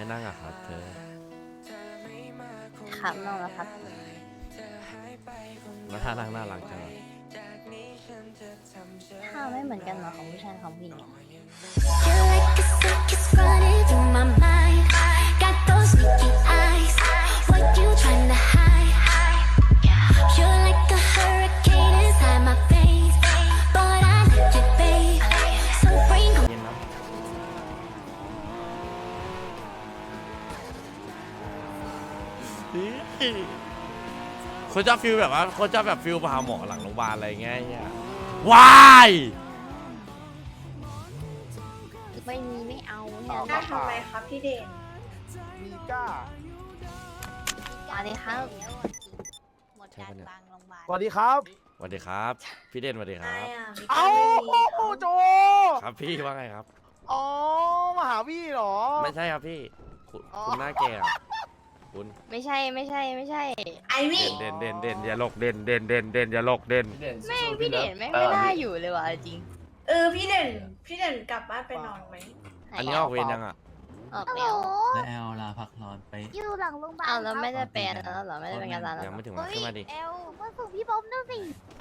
ไม่นั่งอะครับ เธอ ครับน้องแล้วครับ แล้วท่านั่งน่ารักจังอะถ้าไม่เหมือนกันเหรอของผู้ชายของผู้หญิงอะ You're like a circus running through my mind. Got those sneaky eyes. คนชอบฟิลแบบว่าคนชอบแบบฟิลพาหมอหลังโรงพยาบาลอะไรเงี้ยไอ้เหี้ยวาย ไม่มีไม่เอาเนี่ยก้าทำไมครับพี่เด่นมีก้า มาเลยครับ หมดการบางโรงพยาบาลสวัสดีครับ สวัสดีครับ พี่เด่นสวัสดีคไอ้รับอะมีเอ้าก้าไม่มีโจ ครับพี่ว่าไงครับ อ๋อ มาหาพี่เหรอ ไม่ใช่ครับพี่ คุณอ๋อคุณหน้าแก่อะ คุณไม่ใช่ไม่ใช่ไม่ใช่ ไอวี่เด่นเด่นเด่นเด่นอย่าหลกเด่นเด่นเด่นเด่นอย่าหลกเด่นแม่งพี่เด่นแม่งไม่น่าอยู่เลยว่ะจริงเออพี่เด่นพี่เด่นกลับบ้านไปนอนไหมอันนี้ออกเวรยังอะออกแล้วและแอลลาพักร้อนไป อยู่หลังโรงพยาบาลอ้าวแล้วไม่คได้รับแปลแล้วเหรอไม่ได้เป็นงานร้านแล้วยังไม่ถึงเฮ้วันยขึ้นมาดิเอลมาส่งพี่บ๊อบด้วยสิ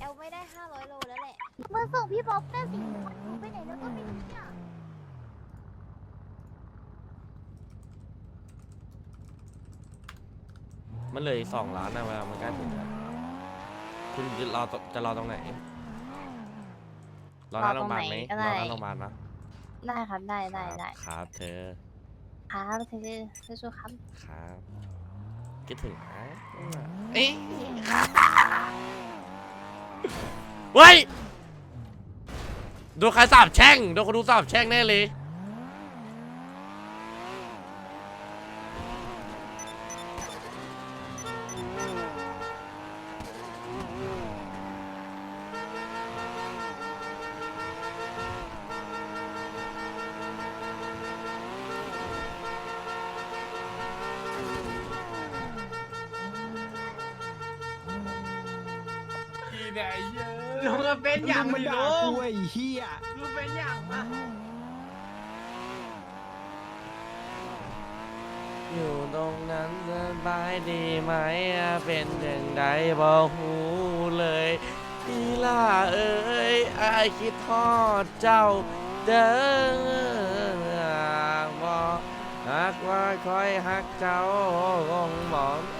เอลไม่ได้ 500 โลแล้วแหละมาส่งพี่บ๊อบด้วยสิหนูไปไหนแล้วก็ไม่รู้เนี่ย มันเหลยสองล้านนะเวลามันใกล้ถึงแล้วคุณจะรอจะรอตรงไหน รอหน้าโรงพยาบาลไหมรอหน้าโรงพยาบาลนะได้ครับได้ได้ได้ครับเธอครับเธอสู้ๆครับครับคิดถึงนะเอ๊ะเฮ้ยโดนใครสาบแช่งโดนคนดูสาบแช่งแน่เลย พี่ไหนเยอลุงก็เป็นอย่างมันด่าลุกูไอ้เหี้ยลุงเป็นอย่างอะอยู่ตรงนั้นสบายดีไหมอะเป็นอย่างใดบ่หูเลยพี่ล่าเอ้ยอายคิดทอดเจ้าเด้อบ่หักว่าคอยหักเจ้าคงบ่มีโอ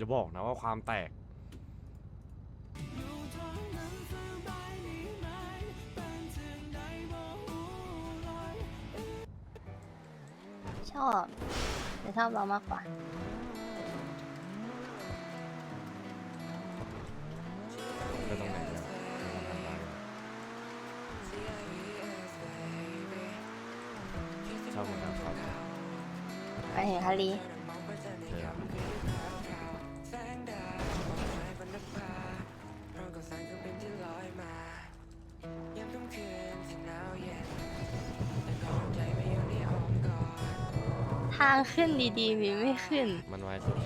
อย่าบอกนะว่าความแตก ชอบแต่ชอบเรามากกว่า ไปตรงไหนเนี่ยทำได้ชอบเหมือนกันชอบไปเห็นฮารีเธออะ ทางขึ้นดีๆมีไม่ขึ้น มันไวสุด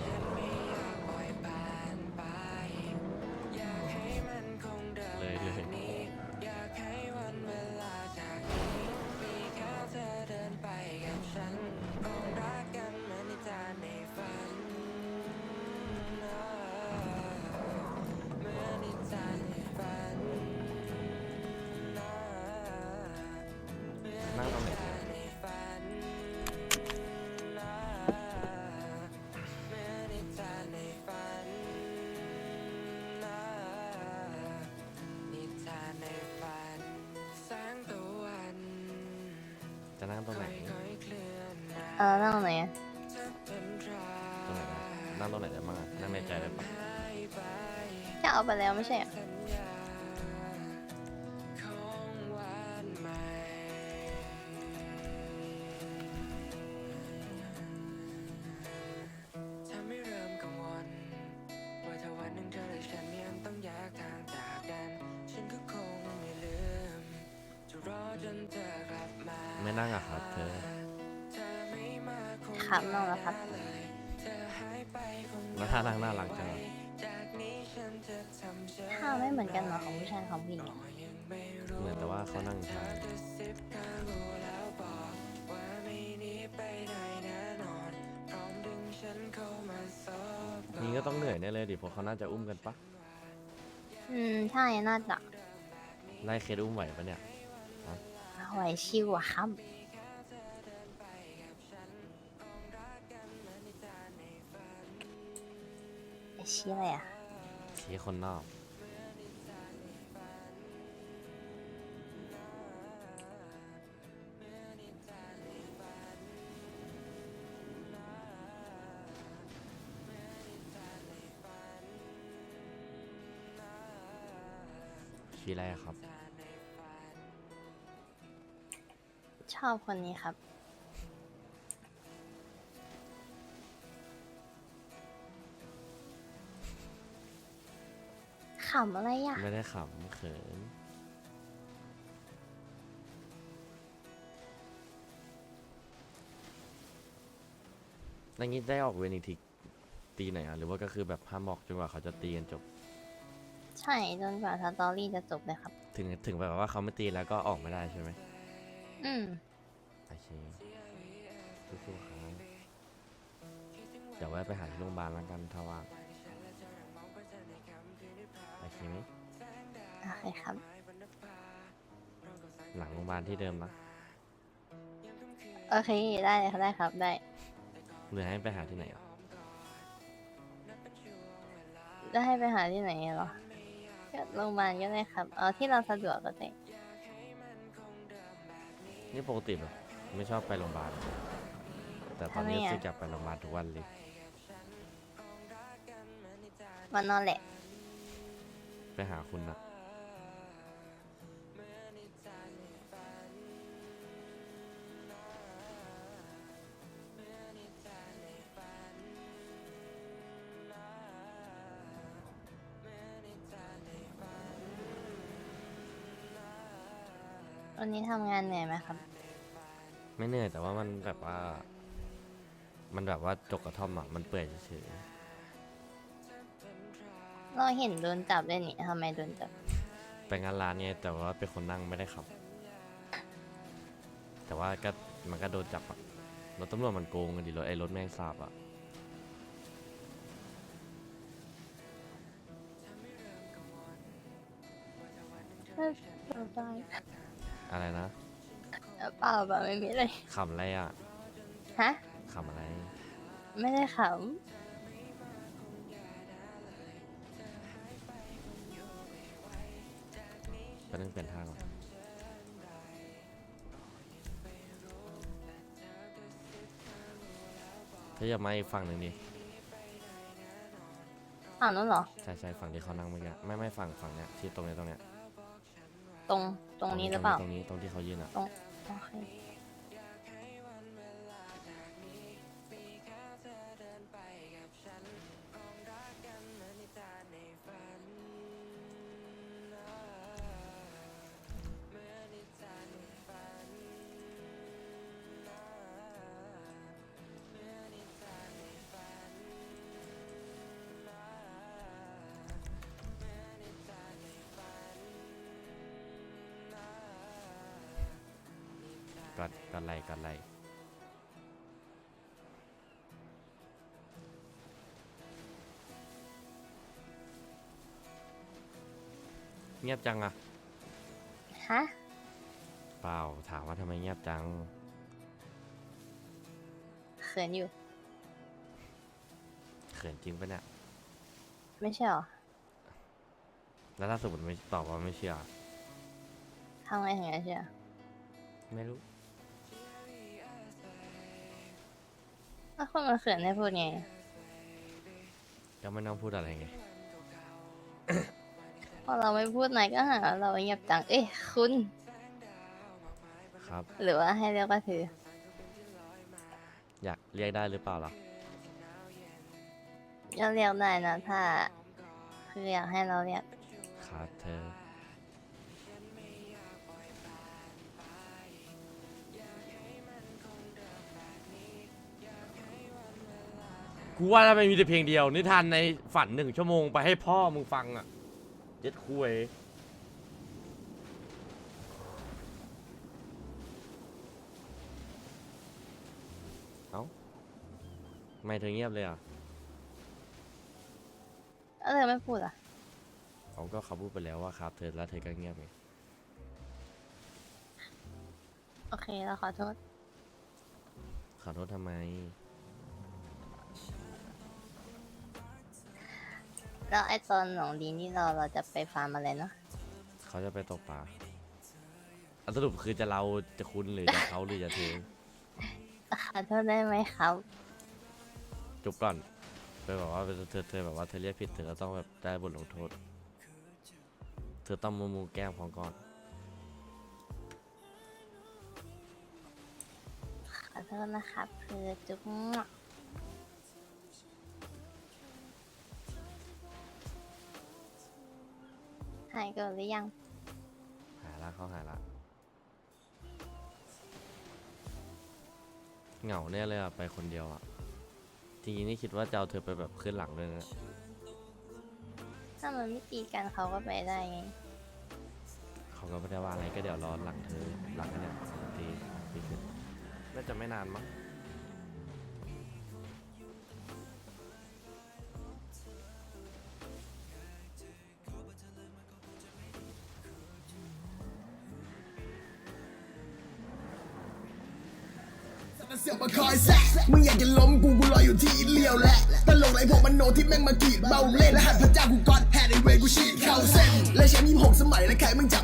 เออนั่งไหนอะตรงไหนได้นั่งตรงไหนได้บ้างอะนั่งในใจได้ปะ จะเอาไปแล้วไม่ใช่เหรอ ครับน้องแล้วครับแล้วท่านั่งน่ารักจังอะถ้าไม่เหมือนกันเหรอของผู้ชายของผู้หญิงอะเหมือนแต่ว่าเขานั่งท่านี่ก็ต้องเหนื่อยแน่เลยดิเพราะเขาน่าจะอุ้มกันปะอืมใช่น่าจะไล่เคสอุ้มไหวปะเนี่ยไหวชิวอะครับ ชี้อะไรอะเคสคนนอก ชี้อะไรอะครับ ชอบคนนี้ครับ ขำอะไรอะ ไม่ได้ขำเขินแล้วงี้ได้ออกเวรอีกทีตีไหนอะหรือว่าก็คือแบบห้ามออกจนกว่าเขาจะตีกันจบ ใช่จนกว่าสตอรี่จะจบเลยครับ ถึงถึงแบบว่าเขาไม่ตีแล้วก็ออกไม่ได้ใช่ไหมอืมโอเคสู้ๆครับเดี๋ยวแวะไปหาที่โรงพยาบาลแล้วกันถ้าว่างโอเคไหมโอเคครับ หลังโรงพยาบาลที่เดิมนะโอเค ได้เลยครับได้ครับ ได้ หรือให้ไปหาที่ไหนอะได้ให้ไปหาที่ไหนเหรอก็โรงพยาบาลก็ได้ครับ เอาที่เราสะดวกก็ได้นี่ปกติแบบไม่ชอบไปโรงพยาบาล แต่ตอนนี้ทำไมอะรู้สึกอยากไปโรงพยาบาลทุกวันเลย วันนอนแหละ ไปหาคุณนะวันนี้ทำงานเหนื่อยไหมครับ ไม่เหนื่อยแต่ว่ามันแบบว่า มันแบบว่าจกกระท่อมอะ มันเปื่อยเฉย เราเห็นโดนจับด้วยนี่ทำไมโดนจับๆไปงานร้านเนี่ยแต่ว่าเป็นคนนั่งไม่ได้ขับ แต่ว่าก็มันก็โดนจับอะรถตำรวจมันโกงกันดิรถไอ้รถแม่งสาบอะเออเปล่าเปล่าอะไรนะเปล่าเปล่าไม่มีเลยขำอะไรอะฮะขำอะไร ไม่ได้ขไปนั่งเปลี่ยนท่าก่อนถ้าอย่ามาอีกฝั่งหนึ่งดิำฝั่งนู้นเหรอ ใช่ใช่ฝั่งที่เขานั่งเมื่อกี้ไม่ไม่ฝั่งฝั่งเนี้ยที่ตรงเนี้ยตรงเนี้ยตรงตรงนี้หรือเปล่า ตรงนี้ตรงที่เขายืนอะตรงโอเค กอดกอดไหลกอดไหลเงียบจังอะฮะเปล่าถามว่าทำไมเงียบจัง เขินอยู่ เขินจริงปะเนี่ยไม่ใช่เหรอแล้วถ้าสมมติไม่ตอบว่าไม่เชื่อทำไงถึงจะเชื่อไม่รู้ แล้วคนมันเขินได้พูดไง ก็ไม่ต้องพูดอะไรไง พอเราไม่พูดนายก็หาว่าเราเงียบจัง เอ้ยคุณ ครับ หรือว่าให้เรียกว่าถือ อยากเรียกได้หรือเปล่าล่ะก็เรียกได้นะถ้า คืออยากให้เราเรียก ครับเธอ กูว่าถ้าไม่มีแต่เพลงเดียว นิทานในฝันหนึ่งชั่วโมงไปให้พ่อมึงฟังอะเจ็ดคุยเอ้าไม่เธอเงียบเลยอะแล้วเธอไม่พูดเหรอะ เขาก็เขาพูดไปแล้วว่าครับ เธอแล้วเธอก็เงียบไงโอเคเราขอโทษขอโทษทำไม แล้วไอ้ตอนหนองดีนี่เราเราจะไปฟาร์มอะไรเนาะเขาจะไปตกปลาอะสรุปคือจะเราจะคุณหรือจะเขาหรือจะเธอขอโทษได้ไหมครับจบก่อนไปบอกว่าเธอเธอแบบว่าเธอเรียกผิดเธอก็ต้องแบบได้บทลงโทษ เธอต้องมูมูแกล้งพองก่อนขอโทษนะครับ คือจุ๊บ หายเกิดหรือยัง หายละเขาหายละเหงาแน่เลยอะไปคนเดียวอะจริงๆนี่คิดว่าจะเอาเธอไปแบบขึ้นหลังด้วยนะ ถ้ามันไม่ตีกันเขาก็ไปได้ไงเขาก็ไม่ได้ว่าอะไรก็เดี๋ยวรอหลังเธอหลังกันเนี่ยสองทีดีขึ้นน่าจะไม่นานมั้ง เสียงมาคอยแซะมึงอยากจะล้มกูกูรออยู่ที่เลี้ยวแหละตลกไรพวกมันโนที่แม่งมากรีดเบาเล่นและหัดพระเจ้ากูกอดแฮดไอเวกูฉีดเข้าเส้นและแชมป์ยี่หกสมัยและใครมึงจับ